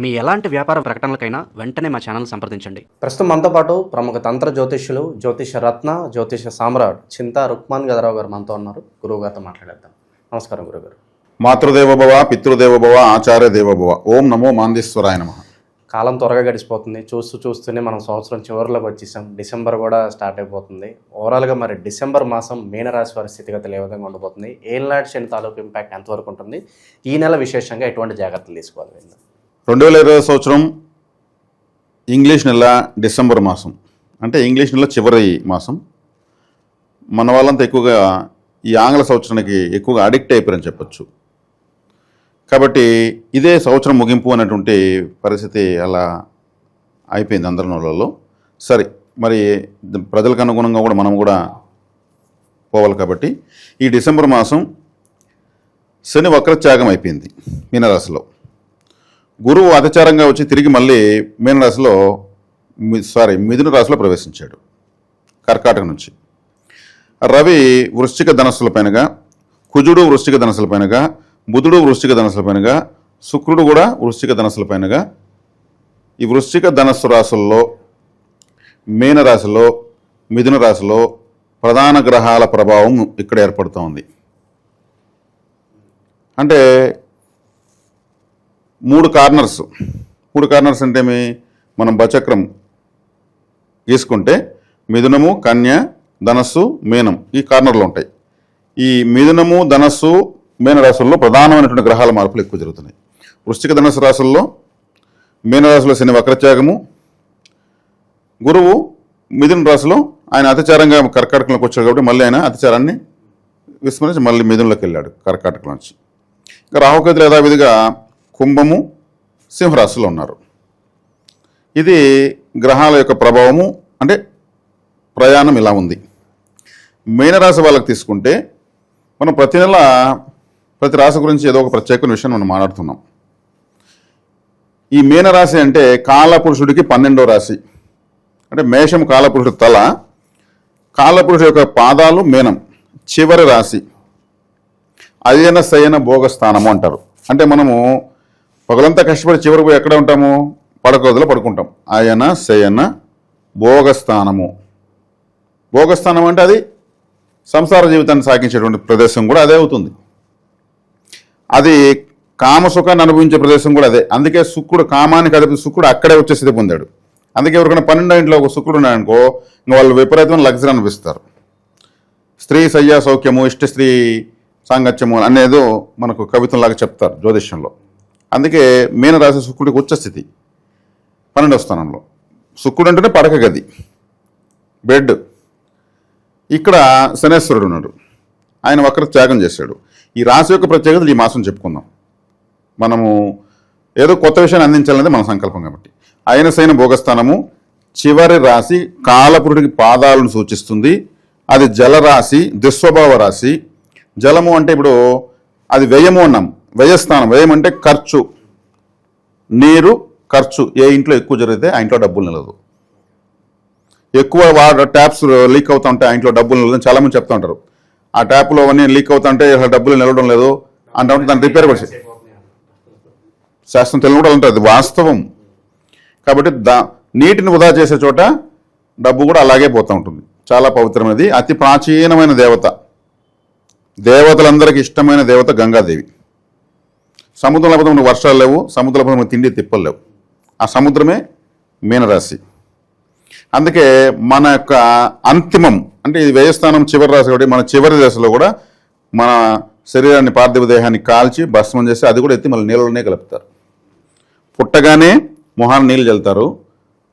మీ ఎలాంటి వ్యాపార ప్రకటనలకైనా వెంటనే మా ఛానల్ సంప్రదించండి. ప్రస్తుతం మనతో పాటు ప్రముఖ తంత్ర జ్యోతిష్యులు జ్యోతిష రత్న జ్యోతిష సామ్రాట్ చింతా రుక్మాన్ గదరావు గారు మనతో ఉన్నారు. గురువు గారితో మాట్లాడేద్దాం. నమస్కారం గురుగారు మాతృదేవోభవ పితృదేవోభవ ఆచార్య దేవోభవ. ఓం నమో మాందేశ్వరాయ నమ. కాలం త్వరగా గడిచిపోతుంది. చూస్తూ చూస్తూనే మనం సంవత్సరం చివరిలోకి వచ్చేసాం. డిసెంబర్ కూడా స్టార్ట్ అయిపోతుంది. ఓవరాల్గా మరి డిసెంబర్ మాసం మీనరాశి వారి స్థితిగతులు ఏ విధంగా ఉండబోతుంది? ఏళ్ళనాటి శని తాలూకు ఇంపాక్ట్ ఎంతవరకు ఉంటుంది? ఈ నెల విశేషంగా ఎటువంటి జాగ్రత్తలు తీసుకోవాలి? రెండు వేల ఇరవై సంవత్సరం ఇంగ్లీష్ నెల డిసెంబర్ మాసం. అంటే ఇంగ్లీష్ నెల చివరి మాసం. మన వాళ్ళంతా ఎక్కువగా ఈ ఆంగ్ల సంవత్సరానికి ఎక్కువగా అడిక్ట్ అయిపోయారని చెప్పొచ్చు. కాబట్టి ఇదే సంవత్సరం ముగింపు అనేటువంటి పరిస్థితి అలా అయిపోయింది అందరి నోళ్ళలో సరే మరి ప్రజలకు అనుగుణంగా కూడా మనం కూడా పోవాలి కాబట్టి ఈ డిసెంబర్ మాసం శని వక్రత్యాగం అయిపోయింది మీనరాశిలో. గురువు అతిచారంగా వచ్చి తిరిగి మళ్ళీ మీనరాశిలో మి- సారీ మిథున రాశిలో ప్రవేశించాడు. కర్కాటక నుంచి. రవి వృశ్చిక ధనస్సుల పైనగా కుజుడు వృశ్చిక ధనస్సుల పైనగా బుధుడు వృశ్చిక ధనస్సుల పైనగా శుక్రుడు కూడా వృశ్చిక ధనస్సుల పైనగా ఈ వృశ్చిక ధనస్సు రాశుల్లో మీనరాశిలో మిథున రాశిలో ప్రధాన గ్రహాల ప్రభావం ఇక్కడ ఏర్పడుతోంది. అంటే మూడు కార్నర్స్. మూడు కార్నర్స్ అంటే మీ మనం బచక్రం గీసుకుంటే మిథునము కన్య ధనస్సు మీనం ఈ కార్నర్లు ఉంటాయి. ఈ మిథునము ధనస్సు మీన రాశుల్లో ప్రధానమైనటువంటి గ్రహాల మార్పులు ఎక్కువ జరుగుతున్నాయి. వృశ్చిక ధనస్సు రాశుల్లో మీనరాశిలో శని వక్రత్యాగము. గురువు మిథున రాశిలో ఆయన అతిచారంగా కర్కాటకంలోకి వచ్చాడు కాబట్టి మళ్ళీ ఆయన అతిచారాన్ని విస్మరించి మళ్ళీ మిథునలోకి వెళ్ళాడు కర్కాటకం నుంచి ఇంకా రాహుకేతులు యథావిధిగా కుంభము సింహరాశిలో ఉన్నారు. ఇది గ్రహాల యొక్క ప్రభావము అంటే ప్రయాణం ఇలా ఉంది. మీనరాశి వాళ్ళకి తీసుకుంటే మనం ప్రతి నెల ప్రతి రాశి గురించి ఏదో ఒక ప్రత్యేకమైన విషయం మనం మాట్లాడుతున్నాం. ఈ మీనరాశి అంటే కాలపురుషుడికి పన్నెండో రాశి. అంటే మేషం కాలపురుషుడి తల. కాలపురుషుడు యొక్క పాదాలు మీనం చివరి రాశి. అయన శయన భోగస్థానము అంటారు. అంటే మనము పగలంతా కష్టపడి చివరికి పోయి ఎక్కడ ఉంటాము? పడకగదిలో పడుకుంటాం. అయన శయన భోగస్థానము. భోగస్థానం అంటే అది సంసార జీవితాన్ని సాగించేటువంటి ప్రదేశం కూడా అదే అవుతుంది. అది కామసుఖాన్ని అనుభవించే ప్రదేశం కూడా అదే. అందుకే శుక్రుడు కామానికి అదే శుక్రుడు అక్కడే వచ్చే స్థితి పొందాడు. అందుకే ఎవరికైనా పన్నెండో ఇంట్లో ఒక శుక్రుడు ఉన్నాడనుకో ఇంకా వాళ్ళు విపరీతమైన లగ్జరీ అనిపిస్తారు స్త్రీ సయ్యా సౌఖ్యము ఇష్ట స్త్రీ సాంగత్యము అనేదో మనకు కవితంలాగా చెప్తారు జ్యోతిష్యంలో. అందుకే మీనరాశి శుక్రుడికి ఉచ్చ స్థితి పన్నెండవ స్థానంలో. శుక్రుడు అంటేనే పడక గది బెడ్ ఇక్కడ శనేశ్వరుడు ఉన్నాడు. ఆయన వక్ర త్యాగం చేశాడు. ఈ రాశి యొక్క ప్రత్యేకతలు ఈ మాసం చెప్పుకుందాం. మనము ఏదో కొత్త విషయాన్ని అందించాలనేది మన సంకల్పం కాబట్టి. ఆయన సైన భోగస్థానము చివరి రాశి కాలపురుడికి పాదాలను సూచిస్తుంది. అది జలరాశి దుస్వభావ రాశి. జలము అంటే ఇప్పుడు అది వ్యయము అన్నాం. వ్యయస్థానం వ్యయం అంటే ఖర్చు. నీరు ఖర్చు. ఏ ఇంట్లో ఎక్కువ జరిగితే ఆ ఇంట్లో డబ్బులు నిలదు ఎక్కువ వాటర్ ట్యాప్స్ లీక్ అవుతా ఆ ఇంట్లో డబ్బులు నిలదని చాలా మంది ఉంటారు. ఆ ట్యాప్లో అవన్నీ లీక్ అవుతుంటే అసలు డబ్బులు నిలవడం లేదు అంటే దాన్ని రిపేర్ పడి శాస్త్రం తెలుగు కూడా ఉంటుంది. అది వాస్తవం. కాబట్టి దా నీటిని వృధా చేసే చోట డబ్బు కూడా అలాగే పోతూ ఉంటుంది. చాలా పవిత్రమైనది. అతి ప్రాచీనమైన దేవత. దేవతలందరికీ ఇష్టమైన దేవత గంగాదేవి. సముద్రంలో పోతే మనకు వర్షాలు లేవు సముద్రంలో పోతే మనకు తిండి తిప్పలు లేవు. ఆ సముద్రమే మీనరాశి. అందుకే మన యొక్క అంతిమం అంటే ఇది వ్యయస్థానం చివరి రాశి కాబట్టి మన చివరి దశలో కూడా మన శరీరాన్ని పార్థివ దేహాన్ని కాల్చి భస్మం చేసి అది కూడా ఎత్తి మళ్ళీ నీళ్ళలోనే కలుపుతారు. పుట్టగానే మొహాన్ని నీళ్ళు చల్లుతారు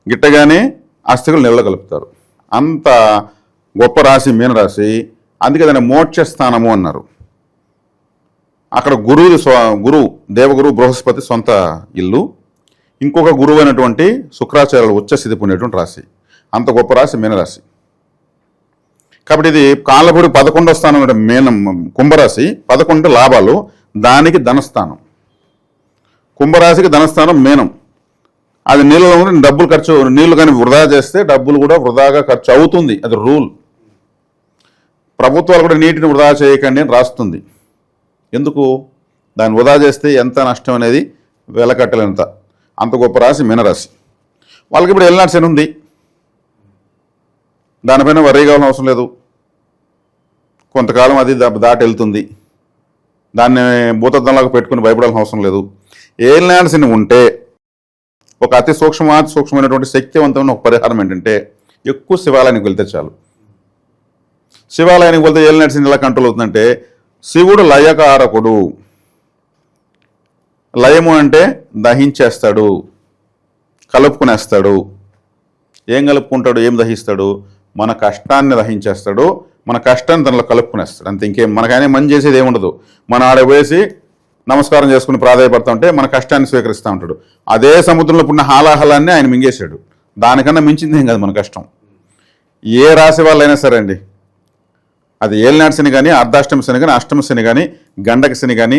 గిట్టగానే అస్థికులు నీళ్ళలో కలుపుతారు. అంత గొప్ప రాశి మీనరాశి. అందుకే దాన్ని మోక్ష స్థానము అన్నారు. అక్కడ గురువు స్వ గురువు దేవగురు బృహస్పతి సొంత ఇల్లు. ఇంకొక గురువు అయినటువంటి శుక్రాచార్యులు ఉచ్చస్థితి పొందేటువంటి రాశి. అంత గొప్ప రాశి మీనరాశి. కాబట్టి ఇది కాళ్ళపూడి పదకొండో స్థానం మీన కుంభరాశి. పదకొండు లాభాలు దానికి ధనస్థానం. కుంభరాశికి ధనస్థానం మీనం. అది నీళ్ళలో ఉండి డబ్బులు ఖర్చు నీళ్ళు కానీ వృధా చేస్తే డబ్బులు కూడా వృధాగా ఖర్చు అవుతుంది. అది రూల్. ప్రభుత్వాలు కూడా నీటిని వృధా చేయకండి అని రాస్తుంది. ఎందుకు? దాన్ని వృధా చేస్తే ఎంత నష్టం అనేది వెలకట్టలేంత అంత గొప్ప రాశి మీనరాశి. వాళ్ళకి ఇప్పుడు ఎల్నాటి శని ఉంది. దానిపైన వర్రీ కావాల్సిన అవసరం లేదు. కొంతకాలం అది దాటి వెళ్తుంది. దాన్ని భూతద్దంలాగా పెట్టుకుని భయపడాల్సిన అవసరం లేదు. ఏలినాటి శని ఉంటే ఒక అతి సూక్ష్మాతి సూక్ష్మమైనటువంటి శక్తివంతమైన ఒక పరిహారం ఏంటంటే ఎక్కువ శివాలయానికి వెళ్తే చాలు. శివాలయానికి వెళ్తే ఏలినాటి శని ఎలా కంట్రోల్ అవుతుందంటే శివుడు లయకారకుడు. లయము అంటే దహించేస్తాడు కలుపుకునేస్తాడు. ఏం కలుపుకుంటాడు ఏం దహిస్తాడు? మన కష్టాన్ని దహించేస్తాడు మన కష్టాన్ని తనలో కలుపుకునేస్తాడు. అంతే ఇంకేం మనకైనా మంచి చేసేది ఏముండదు. మన ఆడ నమస్కారం చేసుకుని ప్రాధాయపడతా ఉంటే మన కష్టాన్ని స్వీకరిస్తూ ఉంటాడు. అదే సముద్రంలో పుట్టిన హాలాహలాన్ని ఆయన మింగేశాడు. దానికన్నా మించింది ఏం కాదు మన కష్టం. ఏ రాశి వాళ్ళైనా సరే అండి అది ఏలినాటి శని కానీ అర్ధాష్టమి శని కానీ అష్టమ శని కానీ గండక శని కానీ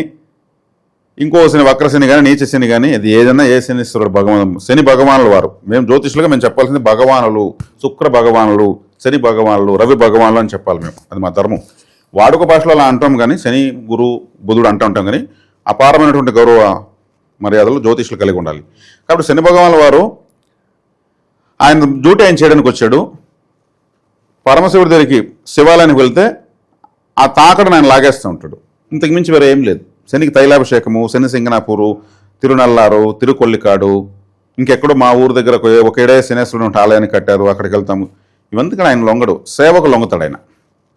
ఇంకో శని వక్ర శని కానీ నీచ శని కానీ అది ఏదైనా ఏ శనిశ్వరుడు భగవాన్ శని భగవానులు వారు. మేము జ్యోతిషులుగా మేము చెప్పాల్సింది భగవానులు శుక్ర భగవానులు శని భగవానులు రవి భగవానులు అని చెప్పాలి మేము. అది మా ధర్మం. వాడుక భాషలో అలా అంటాం కానీ శని గురు బుధుడు అంటూ ఉంటాం కానీ అపారమైనటువంటి గౌరవ మర్యాదలు జ్యోతిషులు కలిగి ఉండాలి. కాబట్టి శని భగవానుల వారు ఆయన డ్యూటీ ఆయన చేయడానికి వచ్చాడు. పరమశివుడి దగ్గరికి శివాలయానికి వెళ్తే ఆ తాకడను ఆయన లాగేస్తూ ఉంటాడు. ఇంతకు మించి వేరే ఏం లేదు. శనికి తైలాభిషేకము శని సింగనాపూరు తిరునల్లారు తిరుకొల్లికాడు ఇంకెక్కడో మా ఊరు దగ్గర ఒకేడే ఒక శనేశ్వరుడు ఉంటే ఆలయాన్ని కట్టారు అక్కడికి వెళ్తాము. ఇవంతా కూడా ఆయన లొంగడు. సేవకు లొంగతాడు ఆయన.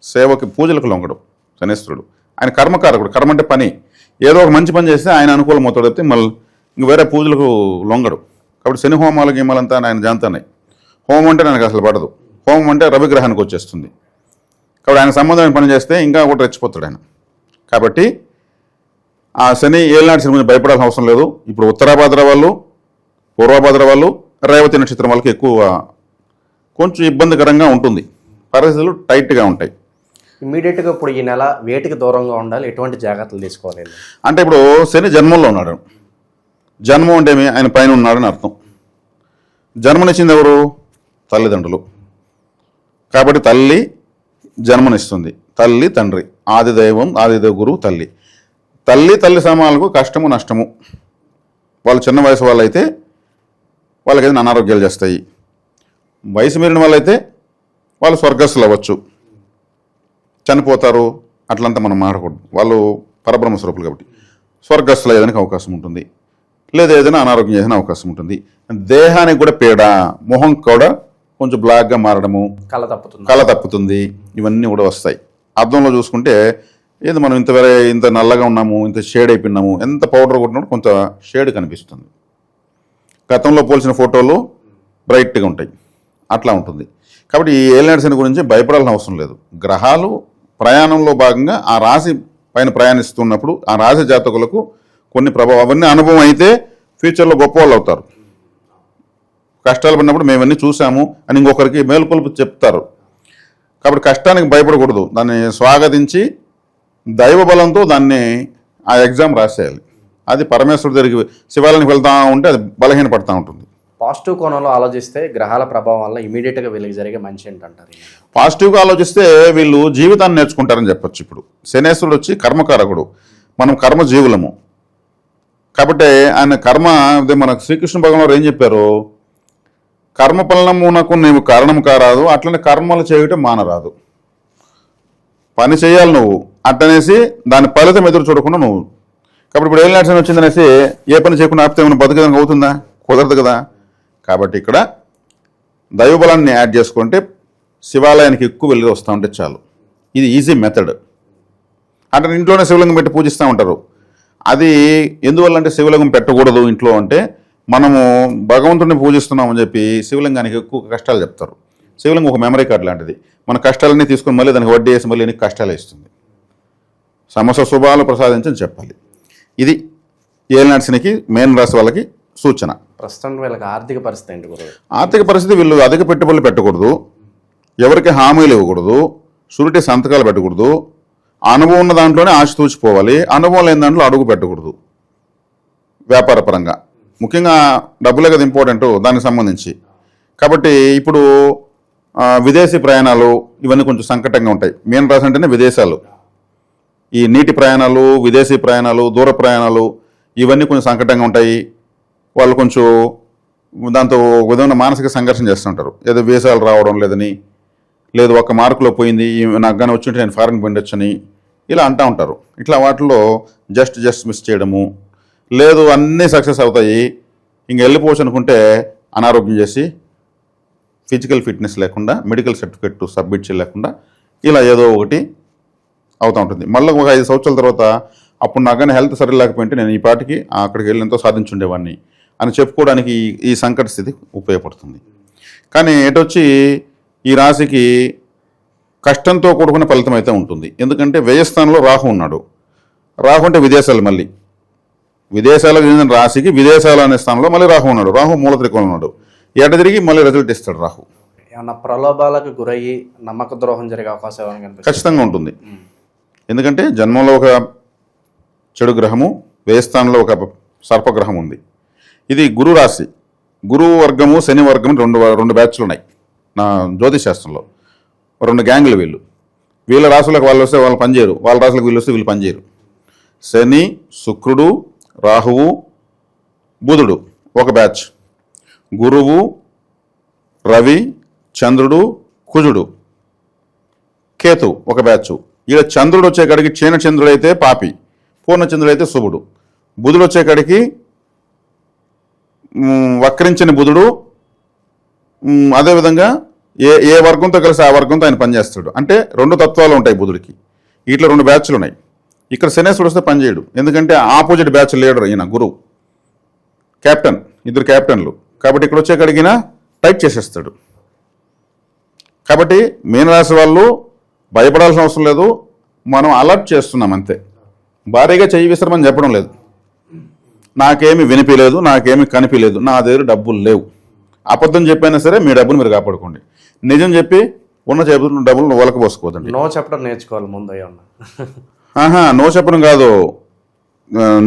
సేవకి పూజలకు లొంగడు శనేశ్వరుడు. ఆయన కర్మకారకుడు. కర్మ అంటే పని. ఏదో ఒక మంచి పని చేస్తే ఆయన అనుకూలం అవుతాడు తప్పితే మళ్ళీ ఇంక వేరే పూజలకు లొంగడు. కాబట్టి శని హోమాలు గీమాలంతా ఆయన జాంతున్నాయి హోమం అంటే నాకు అసలు పడదు. హోమం అంటే రవిగ్రహానికి వచ్చేస్తుంది. కాబట్టి ఆయన సంబంధమైన పని చేస్తే ఇంకా కూడా రెచ్చిపోతాడు ఆయన. కాబట్టి ఆ శని ఏళ్ళనాటి శని గురించి భయపడాల్సిన అవసరం లేదు. ఇప్పుడు ఉత్తరాభాద్ర వాళ్ళు పూర్వభాద్ర వాళ్ళు రేవతి నక్షత్రం వాళ్ళకి ఎక్కువ కొంచెం ఇబ్బందికరంగా ఉంటుంది. పరిస్థితులు టైట్గా ఉంటాయి. ఇమీడియట్గా ఇప్పుడు ఈ నెల వేటికి దూరంగా ఉండాలి? ఎటువంటి జాగ్రత్తలు తీసుకోవాలి? అంటే ఇప్పుడు శని జన్మంలో ఉన్నాడు. జన్మం అంటే? ఆయన పైన ఉన్నాడని అర్థం. జన్మనిచ్చింది ఎవరు? తల్లిదండ్రులు. కాబట్టి తల్లి జన్మనిస్తుంది. తల్లి తండ్రి. ఆది దైవం ఆదిదవ గురువు తల్లి. తల్లి తల్లి సమాలకు కష్టము నష్టము. వాళ్ళు చిన్న వయసు వాళ్ళైతే వాళ్ళకి ఏదైనా అనారోగ్యాలు చేస్తాయి. వయసు మీరిన వాళ్ళైతే వాళ్ళు స్వర్గస్థులు అవ్వచ్చు. చనిపోతారు. అట్లంతా మనం మాడకూడదు వాళ్ళు పరబ్రహ్మ స్వరూపులు కాబట్టి. స్వర్గస్థులు అయ్యేదానికి అవకాశం ఉంటుంది. లేదా ఏదైనా అనారోగ్యం చేసిన అవకాశం ఉంటుంది. దేహానికి కూడా పీడ మొహం కూడా కొంచెం బ్లాక్గా మారడము కళ తప్పుతుంది. కళ తప్పుతుంది ఇవన్నీ కూడా వస్తాయి. అద్దంలో చూసుకుంటే ఏది మనం ఇంత వేరే ఇంత నల్లగా ఉన్నాము ఇంత షేడ్ అయిపోయినాము ఎంత పౌడర్ కొట్టినప్పుడు కొంత షేడ్ కనిపిస్తుంది. గతంలో పోల్చిన ఫోటోలు బ్రైట్గా ఉంటాయి. అట్లా ఉంటుంది. కాబట్టి ఈ ఏలినాడ్సన్ గురించి భయపడాల్సిన అవసరం లేదు. గ్రహాలు ప్రయాణంలో భాగంగా ఆ రాశి పైన ప్రయాణిస్తున్నప్పుడు ఆ రాశి జాతకులకు కొన్ని ప్రభావం అవన్నీ అనుభవం అయితే ఫ్యూచర్లో గొప్ప వాళ్ళు అవుతారు. కష్టాలు పడినప్పుడు మేము అన్నీ చూసాము అని ఇంకొకరికి మేలుకొలుపు చెప్తారు. కాబట్టి కష్టానికి భయపడకూడదు. దాన్ని స్వాగతించి దైవ బలంతో దాన్ని ఆ ఎగ్జామ్ రాసేయాలి. అది పరమేశ్వరుడి దగ్గరికి శివాలయానికి వెళ్తా ఉంటే అది బలహీన పడతా ఉంటుంది. పాజిటివ్ కోణంలో ఆలోచిస్తే గ్రహాల ప్రభావం వల్ల ఇమీడియట్గా వీళ్ళకి జరిగే మంచి ఏంటంటారు? పాజిటివ్గా ఆలోచిస్తే వీళ్ళు జీవితాన్ని నేర్చుకుంటారని చెప్పొచ్చు ఇప్పుడు. శనేశ్వరుడు వచ్చి కర్మకారకుడు. మనం కర్మ జీవులము కాబట్టి ఆయన కర్మ అదే మన శ్రీకృష్ణ భగవాన్ ఏం చెప్పారు? కర్మ ఫలనమునకు నీవు కారణం కారాదు. అట్లనే కర్మలు చేయటం మానరాదు. పని చేయాలి నువ్వు. అట్టనేసి దాని ఫలితం ఎదురు చూడకుండా నువ్వు. కాబట్టి ఇప్పుడు ఏం లక్షణం వచ్చిందనేసి ఏ పని చేయకుండా ఆపితే ఏమైనా బతకడానికి అవుతుందా? కుదరదు కదా. కాబట్టి ఇక్కడ దైవబలాన్ని యాడ్ చేసుకుంటే శివాలయానికి ఎక్కువ వెళ్ళి వస్తూ ఉంటే చాలు. ఇది ఈజీ మెథడ్. అంటే ఇంట్లోనే శివలింగం పెట్టి పూజిస్తూ ఉంటారు. అది ఎందువల్ల అంటే శివలింగం పెట్టకూడదు ఇంట్లో అంటే మనము భగవంతుడిని పూజిస్తున్నామని చెప్పి శివలింగానికి ఎక్కువ కష్టాలు చెప్తారు. శివలింగం ఒక మెమరీ కార్డ్ లాంటిది. మన కష్టాలన్నీ తీసుకొని మళ్ళీ దానికి వడ్డీ వేసి మళ్ళీ కష్టాలు ఇస్తుంది. సమస్య శుభాలు ప్రసాదించని చెప్పాలి. ఇది ఏలినాడ్సినికి మేన్ రాశి వాళ్ళకి సూచన. ప్రస్తుతం వీళ్ళకి ఆర్థిక పరిస్థితి ఏంటి ఆర్థిక పరిస్థితి వీళ్ళు అధిక పెట్టుబడులు పెట్టకూడదు. ఎవరికి హామీలు ఇవ్వకూడదు. షూరిటీ సంతకాలు పెట్టకూడదు. అనుభవం ఉన్న దాంట్లోనే ఆశ తూచిపోవాలి. అనుభవం లేని దాంట్లో అడుగు పెట్టకూడదు. వ్యాపార పరంగా ముఖ్యంగా డబ్బులే కదా ఇంపార్టెంట్ దానికి సంబంధించి. కాబట్టి ఇప్పుడు విదేశీ ప్రయాణాలు ఇవన్నీ కొంచెం సంకటంగా ఉంటాయి. మెయిన్ రాసి అంటేనే విదేశాలు. ఈ నీటి ప్రయాణాలు విదేశీ ప్రయాణాలు దూర ప్రయాణాలు ఇవన్నీ కొంచెం సంకటంగా ఉంటాయి. వాళ్ళు కొంచెం దాంతో ఒక విధమైన మానసిక సంఘర్షణ చేస్తుంటారు. ఏదో వీసాలు రావడం లేదని లేదు ఒక మార్కులో పోయింది నాకు కానీ వచ్చింటే నేను ఫారెన్ పండొచ్చని ఇలా అంటూ ఉంటారు. ఇట్లా వాటిలో జస్ట్ జస్ట్ మిస్ చేయడము లేదు అన్నీ సక్సెస్ అవుతాయి. ఇంక వెళ్ళిపోవచ్చు అనుకుంటే అనారోగ్యం చేసి ఫిజికల్ ఫిట్నెస్ లేకుండా మెడికల్ సర్టిఫికెట్ సబ్మిట్ చేయలేకుండా ఇలా ఏదో ఒకటి అవుతూ ఉంటుంది. మళ్ళీ ఒక ఐదు సంవత్సరాల తర్వాత అప్పుడు నాకు హెల్త్ సరి లేకపోయింటే నేను ఈ పాటికి అక్కడికి వెళ్ళి ఎంతో సాధించుండేవాడిని అని చెప్పుకోవడానికి ఈ- ఈ సంకట స్థితి ఉపయోగపడుతుంది. కానీ ఎటొచ్చి ఈ రాశికి కష్టంతో కూడుకున్న ఫలితం అయితే ఉంటుంది. ఎందుకంటే వ్యయస్థానంలో రాహు ఉన్నాడు. రాహు అంటే విదేశాలు మళ్ళీ. విదేశాలకు చెందిన రాశికి విదేశాలు అనే స్థానంలో మళ్ళీ రాహు ఉన్నాడు. రాహు మూల త్రికోణం ఉన్నాడు. ఎట తిరిగి మళ్ళీ రిజల్ట్ ఇస్తాడు రాహు. ఏమన్నా ప్రలోభాలకు గురయ్యి నమ్మక ద్రోహం జరిగే అవకాశం ఖచ్చితంగా ఉంటుంది. ఎందుకంటే జన్మంలో ఒక చెడు గ్రహము వ్యయస్థానంలో ఒక సర్పగ్రహం ఉంది. ఇది గురు రాశి. గురువు వర్గము శని వర్గము రెండు రెండు బ్యాచ్లు ఉన్నాయి. నా జ్యోతిష్ శాస్త్రంలో. రెండు గ్యాంగులు వీళ్ళు. వీళ్ళ రాశులకు వాళ్ళు వస్తే వాళ్ళు పనిచేయరు. వాళ్ళ రాశులకు వీళ్ళు వస్తే వీళ్ళు పనిచేయరు. శని శుక్రుడు రాహువు బుధుడు ఒక బ్యాచ్. గురువు రవి చంద్రుడు కుజుడు. కేతు ఒక బ్యాచ్. ఈడ చంద్రుడు వచ్చేకాడికి చీన చంద్రుడు అయితే పాపి పూర్ణచంద్రుడు అయితే శుభుడు. బుధుడు వచ్చే కాడికి బుధుడు అదేవిధంగా ఏ ఏ వర్గంతో కలిసి ఆ వర్గంతో ఆయన పనిచేస్తాడు. అంటే రెండు తత్వాలు ఉంటాయి బుధుడికి. వీటిలో రెండు బ్యాచ్లు ఉన్నాయి ఇక్కడ శనేశ్వరుడు వస్తే పనిచేయడు ఎందుకంటే ఆపోజిట్ బ్యాచ్ లీడర్ ఈయన గురువు. కెప్టెన్ ఇద్దరు కెప్టెన్లు కాబట్టి ఇక్కడ వచ్చే కడిగిన టైట్ చేసేస్తాడు. కాబట్టి మీనరాశి వాళ్ళు భయపడాల్సిన అవసరం లేదు. మనం అలర్ట్ చేస్తున్నాం అంతే. భారీగా చెయ్యి విసరమని చెప్పడం లేదు. నాకేమి వినిపించలేదు నాకేమి కనిపించలేదు నా దగ్గర డబ్బులు లేవు. అబద్ధం చెప్పైనా సరే మీ డబ్బును మీరు కాపాడుకోండి. నిజం చెప్పి ఉన్న చెబుతున్న డబ్బులు వలకపోసుకోదండి నో చెప్పడం నేర్చుకోవాలి ముందు ఆహా నో చెప్పడం కాదు.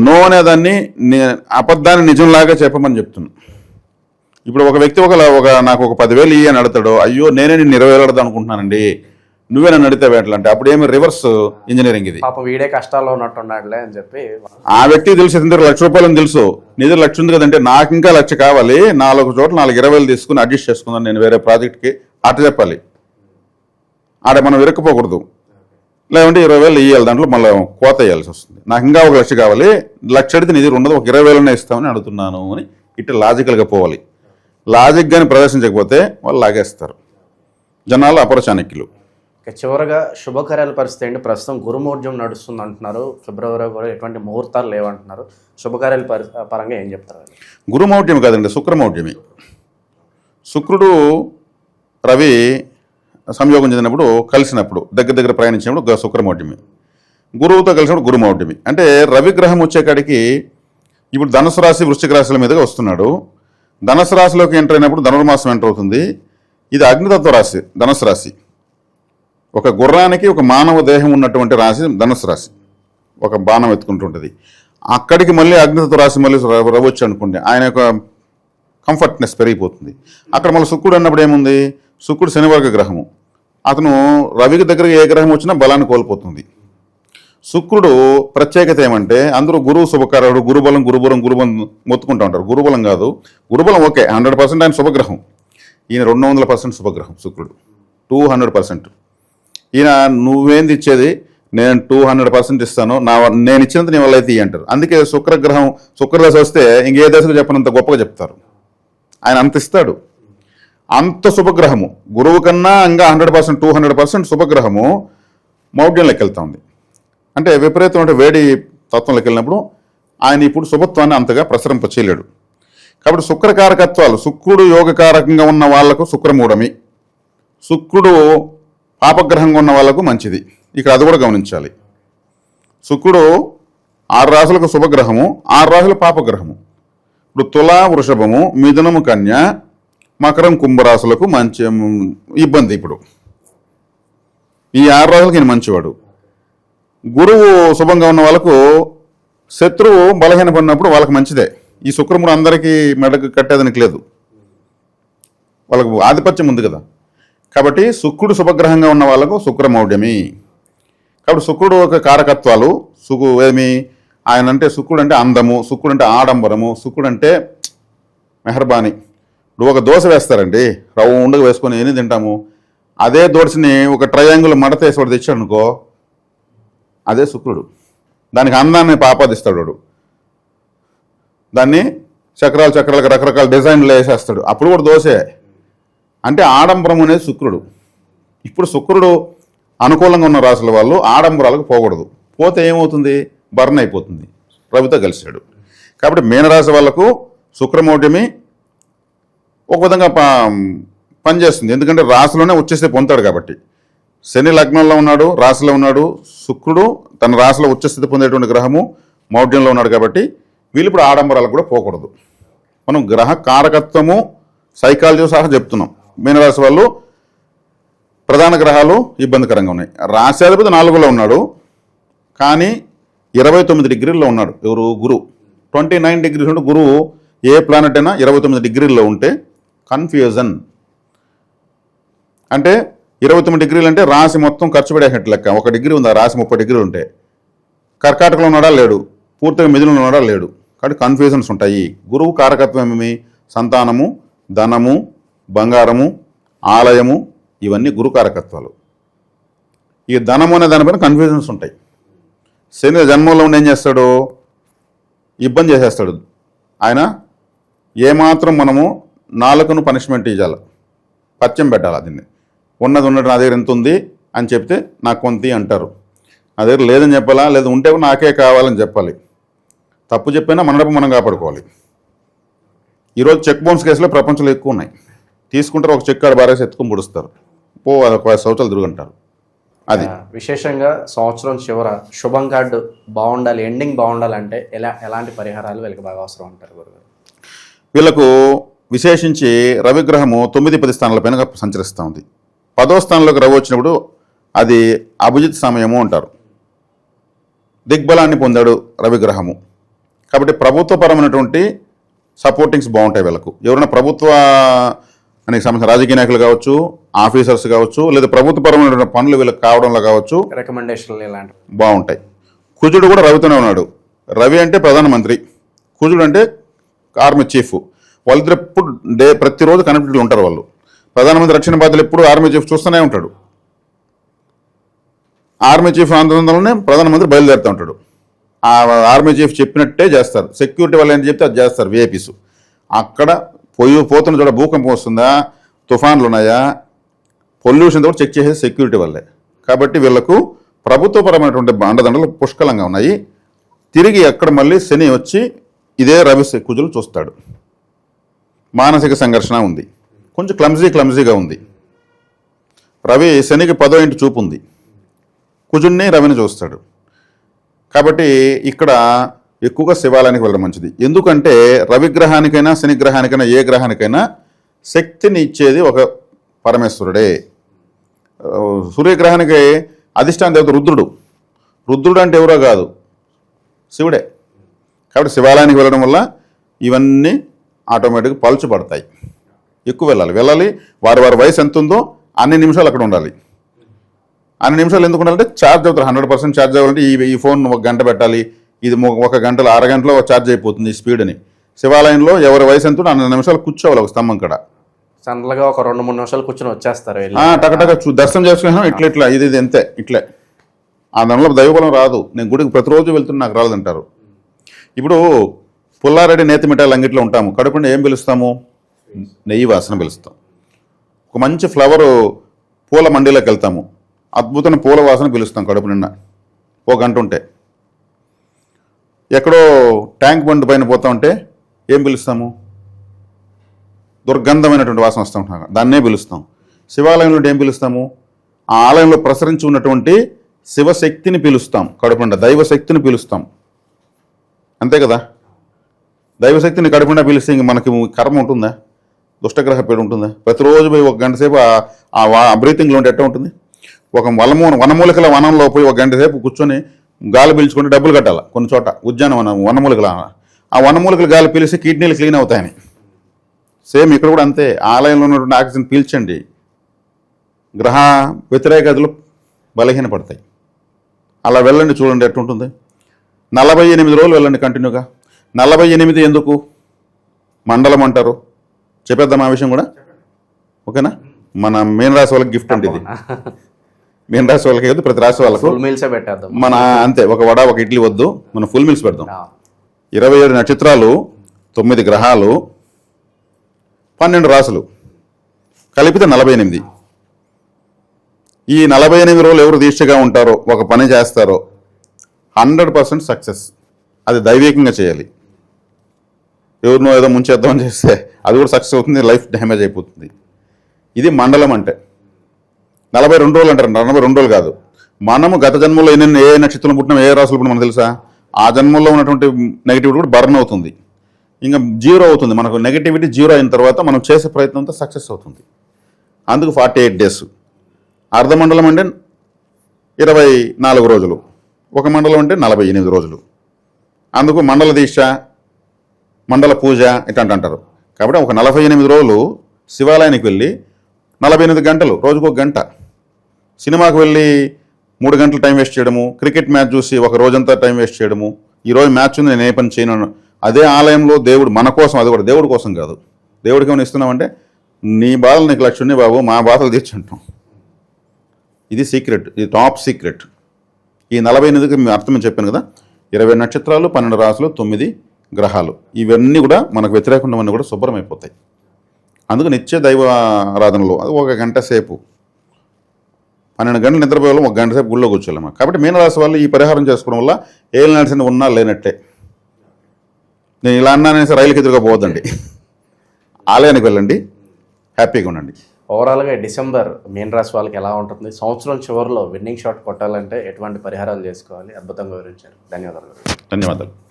నో అనేదాన్ని అబద్ధాన్ని నిజంలాగా చెప్పమని చెప్తున్నాను ఇప్పుడు ఒక వ్యక్తి ఒక ఒక నాకు ఒక పదివేలు ఇయ్యి అని అడుగుతాడు అయ్యో నేనే నిన్ను ఇరవై వేలు అడతా అనుకుంటున్నానండి. నువ్వే నన్ను అడిగితే ఎట్లా అంటే అప్పుడు ఏమి రివర్స్ ఇంజనీరింగ్ ఇది. పాపం వీడే కష్టాల్లో ఉన్నట్టున్నాడులే అని చెప్పి ఆ వ్యక్తికి తెలుసు ఇతని దగ్గర లక్ష రూపాయలని తెలుసు. నీ దగ్గర లక్ష ఉంది కదంటే నాకు ఇంకా లక్ష కావాలి. నాలుగు చోట్ల నాలుగు ఇరవై వేలు తీసుకుని అడ్జస్ట్ చేసుకుందాం నేను వేరే ప్రాజెక్ట్కి అట్ట చెప్పాలి. ఆడ మనం ఇరుక్కుపోకూడదు లేదంటే ఇరవై వేలు ఇవ్వాలి దాంట్లో మళ్ళీ కోత వేయాల్సి వస్తుంది. నాకు ఇంకా ఒక లక్ష కావాలి. లక్ష అడిగితే నీ దగ్గర ఉండదు ఒక ఇరవై వేలనే ఇస్తామని అడుగుతున్నాను అని ఇట్లా లాజికల్గా పోవాలి. లాజిక్ కానీ ప్రదర్శించకపోతే వాళ్ళు లాగేస్తారు. జనాలు అపర చాణక్యులు. ఇక చివరగా శుభకార్యాల పరిస్థితి ఏంటి? ప్రస్తుతం గురుమూర్జం నడుస్తుంది అంటున్నారు. ఫిబ్రవరి కూడా ఎటువంటి ముహూర్తాలు లేవంటున్నారు. శుభకార్యాల పరి పరంగా ఏం చెప్తారు? గురుమౌఢ్యం కాదండి శుక్రమౌఢ్యమి శుక్రుడు రవి సంయోగం చెందినప్పుడు కలిసినప్పుడు దగ్గర దగ్గర ప్రయాణించినప్పుడు గ- శుక్రమౌఢ్యమి గురువుతో కలిసినప్పుడు గురుమౌఢ్యమి అంటే రవిగ్రహం వచ్చేకాడికి ఇప్పుడు ధనుసు రాశి వృశ్చిక రాశుల మీదుగా వస్తున్నాడు. ధనుసు రాశిలోకి ఎంటర్ అయినప్పుడు ధనుర్మాసం ఎంటర్ అవుతుంది. ఇది అగ్నితత్వ రాశి ధనుసు రాశి. ఒక గుర్రానికి ఒక మానవ దేహం ఉన్నటువంటి రాశి ధనుసు రాశి. ఒక బాణం ఎత్తుకుంటుంటుంది. అక్కడికి మళ్ళీ అగ్నితత్వ రాశి మళ్ళీ రవ్వచ్చు అనుకోండి ఆయన యొక్క కంఫర్ట్నెస్ పెరిగిపోతుంది. అక్కడ మళ్ళీ శుక్రుడు అన్నప్పుడు ఏముంది? శుక్రుడు శనివర్గ గ్రహము. అతను రవికి దగ్గర ఏ గ్రహం వచ్చినా బలాన్ని కోల్పోతుంది. శుక్రుడు ప్రత్యేకత ఏమంటే అందరూ గురువు శుభకారుడు గురుబలం గురుబలం గురుబలం మొత్తుకుంటూ ఉంటారు. గురుబలం కాదు. గురుబలం ఓకే హండ్రెడ్ పర్సెంట్ ఆయన శుభగ్రహం. ఈయన రెండు వందల పర్సెంట్ శుభగ్రహం శుక్రుడు. Two hundred percent. ఈయన నువ్వేంది ఇచ్చేది? నేను టూ హండ్రెడ్ పర్సెంట్ ఇస్తాను. నా నేను ఇచ్చినంత నీ వల్ల అయితే ఇయ్యి అంటారు. అందుకే శుక్రగ్రహం శుక్రదశ వస్తే ఇంకే దశకు చెప్పనంత గొప్పగా చెప్తారు. ఆయన అంత ఇస్తాడు. అంత శుభగ్రహము. గురువు కన్నా ఇంకా hundred percent two hundred percent శుభగ్రహము మౌఢ్యంలోకి వెళ్తా ఉంది అంటే విపరీతమైన వేడి తత్వంలోకి వెళ్ళినప్పుడు ఆయన ఇప్పుడు శుభత్వాన్ని అంతగా ప్రసరింప చేయలేడు కాబట్టి శుక్రకారకత్వాలు శుక్రుడు యోగకారకంగా ఉన్న వాళ్ళకు శుక్రమూఢమి. శుక్రుడు పాపగ్రహంగా ఉన్న వాళ్ళకు మంచిది. ఇక్కడ అది కూడా గమనించాలి. శుక్రుడు ఆరు రాశులకు శుభగ్రహము ఆరు రాశుల పాపగ్రహము. ఇప్పుడు తులా వృషభము మిథునము కన్య మకరం కుంభరాశులకు మంచి ఇబ్బంది ఇప్పుడు. ఈ ఆరు రాశులకు ఈయన మంచివాడు. గురువు శుభంగా ఉన్న వాళ్ళకు శత్రువు బలహీనపడినప్పుడు వాళ్ళకి మంచిదే. ఈ శుక్రముడు అందరికీ మెడకు కట్టేదానికి లేదు. వాళ్ళకు ఆధిపత్యం ఉంది కదా. కాబట్టి శుక్రుడు శుభగ్రహంగా ఉన్న వాళ్ళకు శుక్రమౌఢ్యమి. కాబట్టి శుక్రుడు యొక్క కారకత్వాలు సుకు ఏమి? ఆయన అంటే శుక్రుడు అంటే అందము శుక్రుడు అంటే ఆడంబరము శుక్రుడు అంటే మెహర్బానీ. ఇప్పుడు ఒక దోశ వేస్తారండి. రౌండ్గా వేసుకొని ఏమీ తింటాము? అదే దోశని ఒక ట్రయాంగిల్ మడత వేసి వాడు తెచ్చాడు అనుకో అదే శుక్రుడు. దానికి అందాన్ని ఆపాదిస్తాడు వాడు. దాన్ని చక్రాలు చక్రాలకు రకరకాల డిజైన్లు వేసేస్తాడు. అప్పుడు కూడా దోశే. అంటే ఆడంబరం అనేది శుక్రుడు. ఇప్పుడు శుక్రుడు అనుకూలంగా ఉన్న రాసుల వాళ్ళు ఆడంబరాలకు పోకూడదు. పోతే ఏమవుతుంది? బర్న్ అయిపోతుంది. రవితో కలిశాడు. కాబట్టి మీనరాశి వాళ్ళకు శుక్రమౌఢ్యమి ఒక విధంగా ప పనిచేస్తుంది. ఎందుకంటే రాశిలోనే వచ్చేస్తే పొందుతాడు కాబట్టి. శని లగ్నంలో ఉన్నాడు రాశిలో ఉన్నాడు శుక్రుడు తన రాశిలో ఉచ్చస్థితి పొందేటువంటి గ్రహము మౌఢ్యంలో ఉన్నాడు కాబట్టి వీళ్ళు ఇప్పుడు ఆడంబరాలకు కూడా పోకూడదు. మనం గ్రహ కారకత్వము సైకాలజీ సహా చెప్తున్నాం. మీనరాశి వాళ్ళు ప్రధాన గ్రహాలు ఇబ్బందికరంగా ఉన్నాయి. రాశాధిపతి నాలుగులో ఉన్నాడు కానీ ఇరవై తొమ్మిది డిగ్రీల్లో ఉన్నాడు. ఎవరు? గురువు ట్వంటీ నైన్ డిగ్రీస్ ఉంటే గురువు ఏ ప్లానెట్ అయినా ఇరవై తొమ్మిది డిగ్రీల్లో ఉంటే కన్ఫ్యూజన్. అంటే ఇరవై తొమ్మిది డిగ్రీలు అంటే రాశి మొత్తం ఖర్చు పడేసినట్టు లెక్క. ఒక డిగ్రీ ఉంది? రాశి ముప్పై డిగ్రీలు ఉంటే. కర్కాటకలో ఉన్నాడా? లేడు. పూర్తిగా మిథులు ఉన్నాడా? లేడు. కాబట్టి కన్ఫ్యూజన్స్ ఉంటాయి. గురువు కారకత్వం ఏమి? సంతానము ధనము బంగారము ఆలయము ఇవన్నీ గురు కారకత్వాలు. ఈ ధనము అనే దానిపైన కన్ఫ్యూజన్స్ ఉంటాయి. శని జన్మంలో ఉండి ఏం చేస్తాడు? ఇబ్బంది చేసేస్తాడు. ఆయన ఏమాత్రం మనము నాలుకను పనిష్మెంట్ ఇవ్వాలి పచ్చం పెట్టాలి దీన్ని. ఉన్నది ఉన్నట్టు నా దగ్గర ఎంత ఉంది అని చెప్తే నాకు కొంత అంటారు. నా దగ్గర లేదని చెప్పాలా? లేదా ఉంటే కూడా నాకే కావాలని చెప్పాలి. తప్పు చెప్పినా మన డబ్బు మనం కాపాడుకోవాలి. ఈరోజు చెక్ బౌన్స్ కేసులో ప్రపంచంలో ఎక్కువ ఉన్నాయి. తీసుకుంటారు ఒక చెక్ కాడ బారేసి ఎత్తుకొని పుడుస్తారు. పో అదొక పది సంవత్సరాలు తిరుగుంటారు. అది. విశేషంగా సంవత్సరం చివర శుభం కార్డు బాగుండాలి ఎండింగ్ బాగుండాలంటే ఎలా ఎలాంటి పరిహారాలు వీళ్ళకి బాగా అవసరం అంటారు గురుగారు? వీళ్ళకు విశేషించి రవిగ్రహము తొమ్మిది పది స్థానాలపైన సంచరిస్తూ ఉంది. పదో స్థానంలోకి రవి వచ్చినప్పుడు అది అభిజిత్ సమయము అంటారు. దిగ్బలాన్ని పొందాడు రవిగ్రహము. కాబట్టి ప్రభుత్వపరమైనటువంటి సపోర్టింగ్స్ బాగుంటాయి వీళ్ళకు. ఎవరైనా ప్రభుత్వ దానికి సంబంధించిన రాజకీయ నాయకులు కావచ్చు ఆఫీసర్స్ కావచ్చు లేదా ప్రభుత్వపరమైనటువంటి పనులు వీళ్ళకి కావడంలో కావచ్చు రికమెండేషన్లు ఇలాంటి బాగుంటాయి. కుజుడు కూడా రవితోనే ఉన్నాడు. రవి అంటే ప్రధానమంత్రి. కుజుడు అంటే ఆర్మీ చీఫ్. వాళ్ళిద్దరు ఎప్పుడు డే ప్రతిరోజు కనెక్టెడ్ ఉంటారు వాళ్ళు. ప్రధానమంత్రి రక్షణ బాధ్యతలు ఎప్పుడు ఆర్మీ చీఫ్ చూస్తూనే ఉంటాడు. ఆర్మీ చీఫ్ ఆందోళనలోనే ప్రధానమంత్రి బయలుదేరుతూ ఉంటాడు. ఆర్మీ చీఫ్ చెప్పినట్టే చేస్తారు. సెక్యూరిటీ వాళ్ళు ఏం చెప్తే అది చేస్తారు విఐపీస్ అక్కడ పొయ్యి పోతున్న చోట భూకంపం వస్తుందా? తుఫాన్లు ఉన్నాయా? పొల్యూషన్ కూడా చెక్ చేసేది సెక్యూరిటీ వాళ్ళే. కాబట్టి వీళ్ళకు ప్రభుత్వపరమైనటువంటి అండదండలు పుష్కలంగా ఉన్నాయి. తిరిగి అక్కడ మళ్ళీ శని వచ్చి ఇదే రవి కుజులు చూస్తాడు. మానసిక సంఘర్షణ ఉంది. కొంచెం క్లమ్జీ క్లమ్జీగా ఉంది. రవి శనికి పదో ఇంటి చూపు ఉంది కుజుణ్ణి రవిని చూస్తాడు. కాబట్టి ఇక్కడ ఎక్కువగా శివాలయానికి వెళ్ళడం మంచిది. ఎందుకంటే రవిగ్రహానికైనా శని గ్రహానికైనా ఏ గ్రహానికైనా శక్తిని ఇచ్చేది ఒక పరమేశ్వరుడే. సూర్యగ్రహానికి అధిష్టాన దేవత రుద్రుడు. రుద్రుడు అంటే ఎవరో కాదు శివుడే. కాబట్టి శివాలయానికి వెళ్ళడం వల్ల ఇవన్నీ ఆటోమేటిక్గా పలుచబడతాయి ఎక్కువ వెళ్ళాలి. వెళ్ళాలి వారి వారి వయసు ఎంత ఉందో అన్ని నిమిషాలు అక్కడ ఉండాలి. అన్ని నిమిషాలు ఎందుకు ఉండాలంటే ఛార్జ్ అవుతారు. హండ్రెడ్ పర్సెంట్ ఛార్జ్ అవ్వాలంటే ఈ ఈ ఫోన్ ఒక గంట పెట్టాలి. ఇది ఒక గంటలో అరగంటలో ఛార్జ్ అయిపోతుంది ఈ స్పీడ్ అని. శివాలయంలో ఎవరి వయసు ఎంత ఉందో అన్ని నిమిషాలు కూర్చోవాలి ఒక స్తంభం కాడ. జనరల్గా ఒక రెండు మూడు నిమిషాలు కూర్చొని వచ్చేస్తారు టకటక చూ దర్శనం చేసుకున్నాం ఇట్లా ఇట్లా ఇది ఇది అంతే ఇట్లే. ఆ దానిలో దైవబలం రాదు. నేను గుడికి ప్రతిరోజు వెళ్తున్నా నాకు రాలేదంటారు. ఇప్పుడు పుల్లారెడ్డి నేతిమిఠాయిలు అంగిట్లో ఉంటాము. కడుపుని ఏం పిలుస్తాము? నెయ్యి వాసన పిలుస్తాం. ఒక మంచి ఫ్లవర్ పూల మండీలోకి వెళ్తాము. అద్భుతమైన పూల వాసన పిలుస్తాం కడుపు నిండా. ఓ గంట ఉంటే. ఎక్కడో ట్యాంక్ బండ్ పైన పోతా ఉంటే ఏం పిలుస్తాము? దుర్గంధమైనటువంటి వాసన వస్తూ ఉంటాం దాన్నే పిలుస్తాం. శివాలయంలో ఏం పిలుస్తాము? ఆ ఆలయంలో ప్రసరించి ఉన్నటువంటి శివశక్తిని పిలుస్తాం. కడుపుండ దైవశక్తిని పిలుస్తాం. అంతే కదా? దైవశక్తిని కడుపుండా పిలిస్తే ఇంక మనకి కర్మ ఉంటుందా? దుష్టగ్రహ పేరు ఉంటుందా? ప్రతిరోజు పోయి ఒక గంట సేపు ఆ- వా- బ్రీతింగ్లో ఉంటే ఎట్ట ఉంటుంది? ఒక వనమూ వనమూలికల వనంలో పోయి ఒక గంట సేపు కూర్చొని గాలి పీల్చుకుంటే డబ్బులు కట్టాలి? కొన్ని చోట ఉద్యానవనం వనమూలికల. ఆ వనమూలికల గాలి పీలిస్తే కిడ్నీలు క్లీన్ అవుతాయని. సేమ్ ఇక్కడ కూడా అంతే. ఆలయంలో ఉన్నటువంటి ఆక్సిజన్ పీల్చండి. గ్రహ వ్యతిరేకతలు బలహీనపడతాయి. అలా వెళ్ళండి చూడండి ఎట్టుంటుంది. నలభై ఎనిమిది రోజులు వెళ్ళండి కంటిన్యూగా. నలభై ఎనిమిది ఎందుకు? మండలం అంటారు. చెప్పేద్దాం ఆ విషయం కూడా. ఓకేనా? మన మీన రాశి వాళ్ళకి గిఫ్ట్ అంటే ఇది. మీన రాశి వాళ్ళకి కాదు ప్రతి రాశి వాళ్ళకు. ఫుల్ మీల్సే పెట్టేద్దాం. మన అంతే ఒక వడ ఒక ఇడ్లీ వద్దు మనం ఫుల్ మీల్స్ పెడదాం ఇరవై ఏడు నక్షత్రాలు తొమ్మిది గ్రహాలు పన్నెండు రాసులు కలిపితే నలభై ఎనిమిది. ఈ నలభై ఎనిమిది రోజులు ఎవరు దీక్షగా ఉంటారో ఒక పని చేస్తారో హండ్రెడ్ పర్సెంట్ సక్సెస్. అది దైవికంగా చేయాలి. ఎవరినో ఏదో ముంచేద్దామని చేస్తే అది కూడా సక్సెస్ అవుతుంది లైఫ్ డ్యామేజ్ అయిపోతుంది. ఇది మండలం అంటే. నలభై రెండు రోజులు అంటారు నలభై రెండు రోజులు కాదు. మనము గత జన్మలో ఎన్ని ఏ నక్షత్రం పుట్టినా ఏ రాసులు పుట్టినా మనకు తెలుసా? ఆ జన్మలో ఉన్నటువంటి నెగిటివిటీ కూడా బర్న్ అవుతుంది. ఇంకా జీరో అవుతుంది మనకు నెగిటివిటీ జీరో అయిన తర్వాత మనం చేసే ప్రయత్నం అంతా సక్సెస్ అవుతుంది. అందుకు ఫార్టీ ఎయిట్ డేస్ అర్ధమండలం అంటే ఇరవై నాలుగు రోజులు. ఒక మండలం అంటే నలభై ఎనిమిది రోజులు. అందుకు మండల దీక్ష మండల పూజ ఇట్లాంటి అంటారు. కాబట్టి ఒక నలభై ఎనిమిది రోజులు శివాలయానికి వెళ్ళి నలభై ఎనిమిది గంటలు రోజుకు ఒక గంట సినిమాకు వెళ్ళి మూడు గంటలు టైం వేస్ట్ చేయడము క్రికెట్ మ్యాచ్ చూసి ఒక రోజంతా టైం వేస్ట్ చేయడము ఈరోజు మ్యాచ్ ఉంది నేను ఏ పని చేయను అదే ఆలయంలో దేవుడు మన కోసం అది కూడా దేవుడి కోసం కాదు. దేవుడికి ఏమైనా ఇస్తున్నామంటే నీ బాధలు నీకు లక్ష బాబు మా బాధలు తీర్చుంటాం ఇది సీక్రెట్ ఇది టాప్ సీక్రెట్. ఈ నలభై ఎనిమిదికి మేము అర్థం చెప్పాను కదా ఇరవై నక్షత్రాలు పన్నెండు రాసులు తొమ్మిది గ్రహాలు. ఇవన్నీ కూడా మనకు వ్యతిరేకమైనవన్నీ కూడా శుభ్రం అయిపోతాయి అందుకు నిత్య దైవ ఆరాధనలో అది ఒక గంట సేపు. పన్నెండు గంటలు నిద్రపోయే వాళ్ళం ఒక గంట సేపు గుళ్ళో కూర్చోలేము కాబట్టి మీనరాశి వాళ్ళు ఈ పరిహారం చేసుకోవడం వల్ల ఏం నడిచిన ఉన్నా లేనట్టే. నేను ఇలా అన్నానేసి రైలుకి ఎదురుగా పోవద్దండి. ఆలయానికి వెళ్ళండి హ్యాపీగా ఉండండి. ఓవరాల్గా డిసెంబర్ మీన రాశి వాళ్ళకి ఎలా ఉంటుంది? సంవత్సరం చివరిలో విన్నింగ్ షాట్ కొట్టాలంటే ఎటువంటి పరిహారాలు చేసుకోవాలి? అద్భుతంగా వివరించారు. ధన్యవాదాలు. ధన్యవాదాలు.